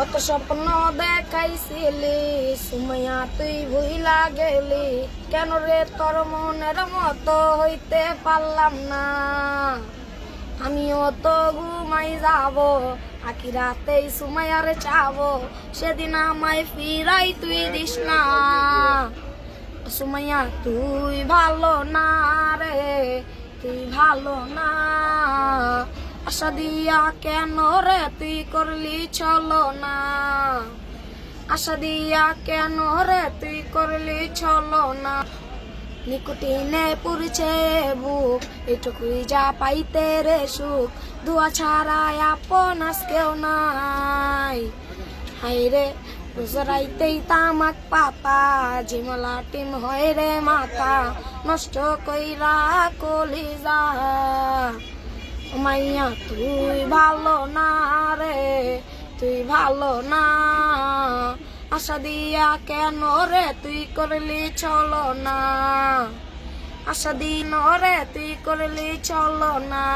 কত স্বপ্ন দেখাইছিলি, সুমাইয়া তুই ভুইলা গেলি। কেন রে তোর মনের মতো হইতে পারলাম না? আমিও তো ঘুমাই যাব আকি রাতেই সুমাইয়ারে চাবো। সেদিন আমায় ফিরাই তুই দিস না। সুমাইয়া, তুই ভালো না রে, তুই ভালো না। আশা দিয়া কেন রে তুই করলি? চলো না। আশা দিয়া কেন রে তুই করলি? চলো না। নিকুটিনে পুরছে বুক, এটুকুই যা পাইতে রে সুখ। দুয়া ছাড়া আপন আজকেও নাই। হাই রে রোজরাইতেই তামাক পাতা, ঝিমলা টিম হয় রে মাথা। নষ্ট কইরা কলি যা মাইয়া, তুই ভালো না রে, তুই ভালো না। আশা দিয়া কেন রে, তুই করলি চলো না। আশা দিন রে, তুই করলি চলো না।